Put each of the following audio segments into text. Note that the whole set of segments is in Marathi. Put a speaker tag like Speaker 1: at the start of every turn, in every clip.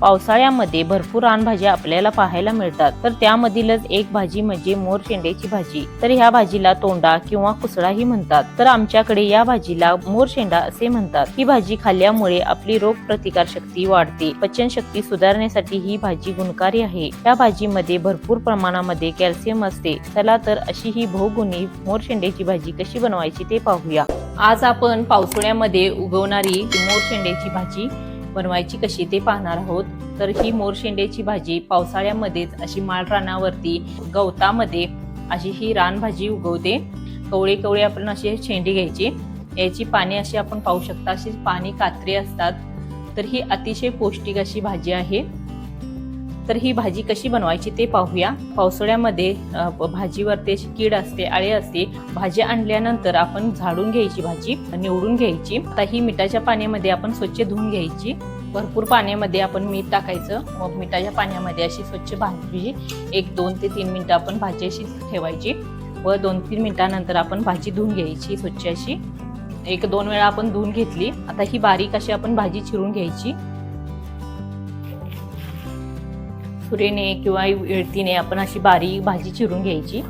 Speaker 1: पावसाळ्यामध्ये भरपूर रानभाज्या आपल्याला पाहायला मिळतात. तर त्यामधीलच एक भाजी म्हणजे मोर शेंड्याची भाजी. तर ह्या भाजीला तोंडा किंवा कुसळाही म्हणतात. तर आमच्याकडे या भाजीला मोर शेंडा असे म्हणतात. ही भाजी खाल्ल्यामुळे आपली रोग प्रतिकार शक्ती वाढते. पचनशक्ती सुधारण्यासाठी ही भाजी गुणकारी आहे. या भाजीमध्ये भरपूर प्रमाणामध्ये कॅल्शियम असते. चला तर अशी ही बहुगुणी मोर शेंड्याची भाजी कशी बनवायची ते पाहूया. आज आपण पावसाळ्यामध्ये उगवणारी मोर शेंड्याची भाजी बनवायची कशी ते पाहणार आहोत. तर ही मोरशेंड्याची भाजी पावसाळ्यामध्येच अशी माळ रानावरती गवतामध्ये अशी ही रानभाजी उगवते. कवळे कवळे आपण अशी शेंडी घ्यायची. याची पाने अशी आपण पाहू शकता अशी पाने कात्री असतात. तर ही अतिशय पौष्टिक अशी भाजी आहे. तर ही भाजी कशी बनवायची ते पाहूया. पावसाळ्यामध्ये भाजीवरती अशी कीड असते आळे असते. भाजी आणल्यानंतर आपण झाडून घ्यायची भाजी निवडून घ्यायची. आता ही मिठाच्या पाण्यामध्ये आपण स्वच्छ धुवून घ्यायची. भरपूर पाण्यामध्ये आपण मीठ टाकायचं. मग मिठाच्या पाण्यामध्ये अशी स्वच्छ भाजी एक दोन ते तीन मिनटं आपण भाजी अशी ठेवायची. व दोन तीन मिनिटानंतर आपण भाजी धुवून घ्यायची स्वच्छ अशी. एक दोन वेळा आपण धुवून घेतली. आता ही बारीक अशी आपण भाजी चिरून घ्यायची. सुरेने किंवा विळतीने आपण अशी बारीक भाजी चिरून घ्यायची.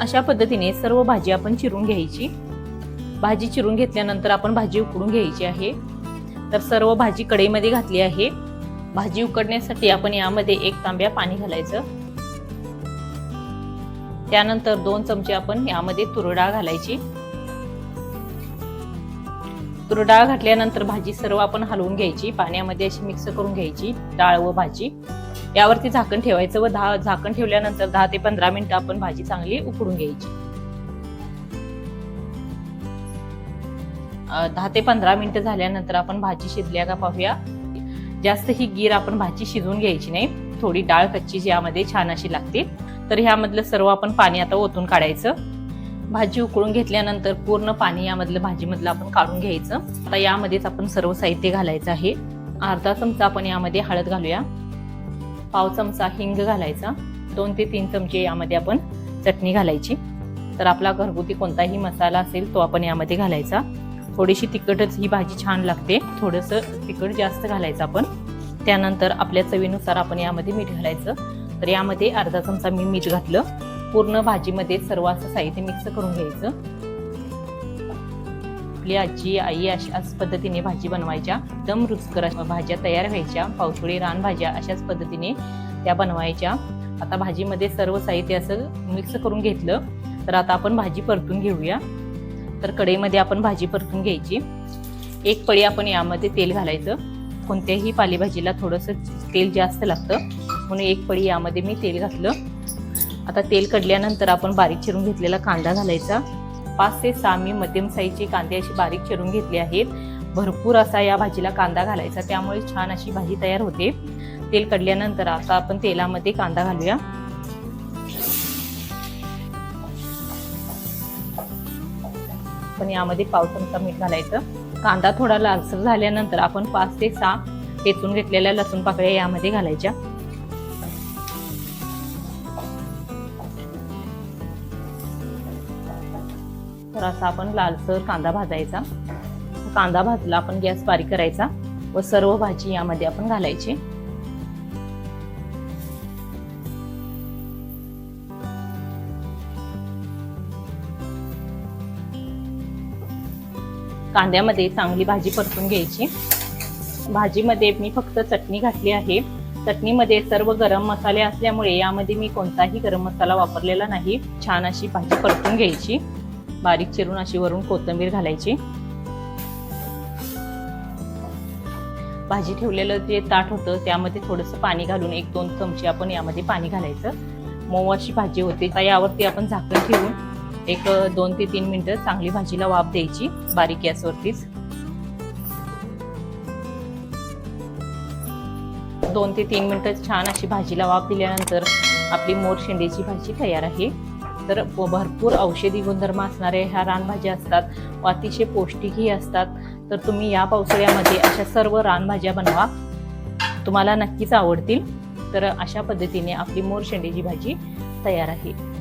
Speaker 1: अशा पद्धतीने सर्व भाजी आपण चिरून घ्यायची. भाजी चिरून घेतल्यानंतर आपण भाजी उकडून घ्यायची आहे. तर सर्व भाजी कढईमध्ये घातली आहे. भाजी उकडण्यासाठी आपण यामध्ये एक तांब्या पाणी घालायचं. त्यानंतर दोन चमचे आपण यामध्ये तुरडाळ घालायची. तुरडाळ घातल्यानंतर भाजी सर्व आपण हलवून घ्यायची. पाण्यामध्ये अशी मिक्स करून घ्यायची डाळ व भाजी. यावरती झाकण ठेवायचं व दहा झाकण ठेवल्यानंतर दहा ते पंधरा मिनिटं आपण भाजी चांगली उकडून घ्यायची. दहा ते पंधरा मिनटं झाल्यानंतर आपण भाजी शिजल्या का पाहूया. जास्त ही गीर आपण भाजी शिजवून घ्यायची नाही. थोडी डाळ कच्ची जी यामध्ये छान अशी लागते. तर ह्यामधलं सर्व आपण पाणी आता ओतून काढायचं. भाजी उकळून घेतल्यानंतर पूर्ण पाणी यामधलं भाजीमधलं आपण काढून घ्यायचं. आता यामध्येच आपण सर्व साहित्य घालायचं आहे. अर्धा चमचा आपण यामध्ये हळद घालूया. पाव चमचा हिंग घालायचा. दोन ते तीन चमचे यामध्ये आपण चटणी घालायची. तर आपला घरगुती कोणताही मसाला असेल तो आपण यामध्ये घालायचा. थोडीशी तिखटच ही भाजी छान लागते. थोडंसं तिखट जास्त घालायचं आपण. त्यानंतर आपल्या चवीनुसार आपण यामध्ये मीठ घालायचं. तर यामध्ये अर्धा चमचा मी मीठ घातलं. पूर्ण भाजीमध्ये सर्व असं साहित्य मिक्स करून घ्यायचं. आपली आजी आई अशाच पद्धतीने भाजी बनवायच्या. एकदम रुचकर भाज्या तयार व्हायच्या. पावसाळी रानभाज्या अशाच पद्धतीने त्या बनवायच्या. आता भाजीमध्ये सर्व साहित्य असं मिक्स करून घेतलं. तर आता आपण भाजी परतून घेऊया. तर कढईमध्ये आपण भाजी परतून घ्यायची. एक पळी आपण यामध्ये तेल घालायचं. कोणत्याही पालेभाजीला थोडंसं तेल जास्त लागतं. म्हणून एक पळी यामध्ये मी तेल घातलं. आता तेल कडल्यानंतर आपण बारीक चिरून घेतलेला कांदा घालायचा. पाच ते सहा मी मध्यम साईजचे कांदे अशी बारीक चिरून घेतले आहेत. भरपूर असा या भाजीला कांदा घालायचा. त्यामुळे छान अशी भाजी तयार होते. तेल कडल्यानंतर आता आपण तेलामध्ये कांदा घालूया. आपण यामध्ये पाव चमचा मीठ घालायचं. कांदा थोडा लालसर झाल्यानंतर आपण पाच ते सहा ठेचून घेतलेल्या लसूण पाकळ्या यामध्ये घालायच्या. तर असा आपण लालसर कांदा भाजायचा. कांदा भाजला आपण गॅस बारीक करायचा व सर्व भाजी यामध्ये आपण घालायची. कांद्यामध्ये चांगली भाजी परतून घ्यायची. भाजीमध्ये मी फक्त चटणी घातली आहे. चटणीमध्ये सर्व गरम मसाले असल्यामुळे यामध्ये मी कोणताही गरम मसाला वापरलेला नाही. छान अशी भाजी परतून घ्यायची. बारीक चिरून अशी वरून कोथिंबीर घालायची. भाजी ठेवलेलं जे ताट होतं त्यामध्ये थोडंसं पाणी घालून एक दोन चमचे आपण यामध्ये पाणी घालायचं. मऊ अशी भाजी होते. तर यावरती आपण झाकण ठेवून एक दोन ते तीन मिनटं चांगली भाजीला वाफ द्यायची बारीक गॅसवरतीच. दोन ते तीन मिनटं छान अशी भाजीला वाफ दिल्यानंतर आपली मोर शेंड्याची भाजी तयार आहे. तर भरपूर औषधी गुणधर्म असणाऱ्या ह्या रानभाज्या असतात व अतिशय पौष्टिकही असतात. तर तुम्ही या पावसाळ्यामध्ये अशा सर्व रानभाज्या बनवा. तुम्हाला नक्कीच आवडतील. तर अशा पद्धतीने आपली मोरशेंडेची भाजी तयार आहे.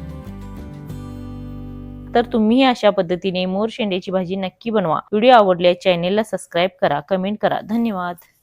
Speaker 1: तर तुम्ही अशा पद्धतीने मोर शेंड्याची भाजी नक्की बनवा. व्हिडिओ आवडल्यास चॅनेलला सबस्क्राईब करा कमेंट करा. धन्यवाद.